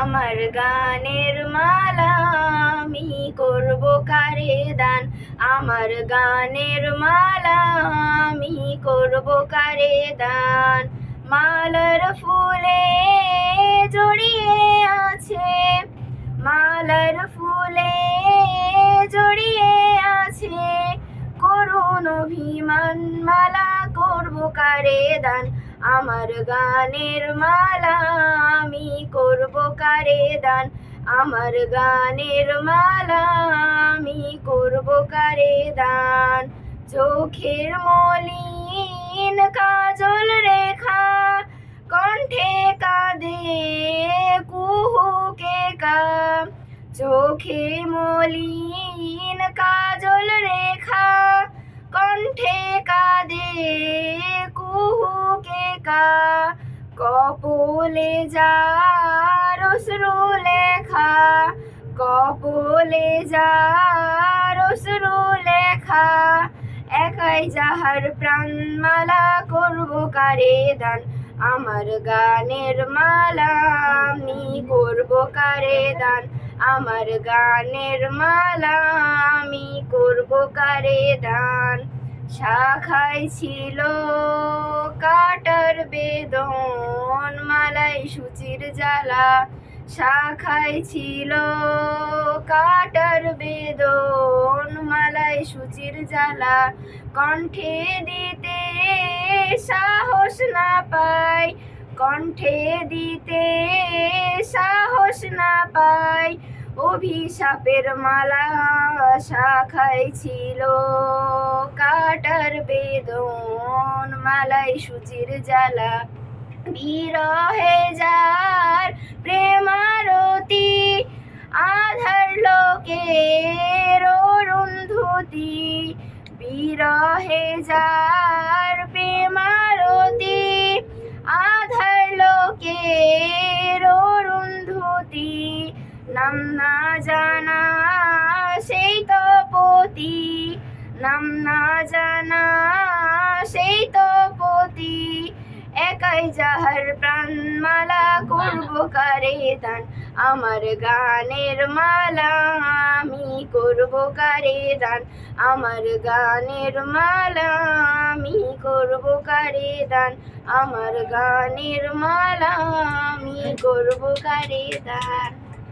আমার গানের মালা আমি করব কারে দান? আমার গানের মালা আমি করব কারে দান? মালার ফুলে জড়িয়ে আছে, মালার ফুলে জড়িয়ে আছে। করুণ অভিমান মালা করব কারে দান? আমার গানের মালা আমি করব কারে দান? আমার গানের মালা আমি করব কারে দান? চোখের মলিন কাজল রেখা, কণ্ঠে কাঁদে কুহুকে কা চোখে মলিন কাজল রেখা কপলে যা রসরু লেখা, কপলে যা রসরু লেখা, একাই যাহার প্রাণমালা করব কারে দান, আমার গানের মালা আমি করব কারে দান, আমার গানের মালা আমি করব কারে দান। শাখায় ছিল কাটার বেদন, মালাই সুচির জ্বালা। শাখায় ছিল কাটার বেদন, মালাই সুচির জ্বালা। কণ্ঠে দিতে সাহস না পাই, কণ্ঠে দিতে সাহস না পাই। অভিশাপের মালা শাখায় ছিল কাটার বেদন, মালাই সুচির জ্বালা। বিরহে যার প্রেমারতি আধার লোকের অরুন্ধতি। বিরহে যার প্রেমারতি আধার লোকের অরুন্ধতি। নাম না জানা তপতি নাম না জানা, সেই তো পতি একাই যাহার প্রাণমালা করব কারে দান। আমার গানের মালা আমি করব কারে দান। আমার গানের মালা আমি করব কারে দান। আমার গানের মালা আমি করব কারে দান।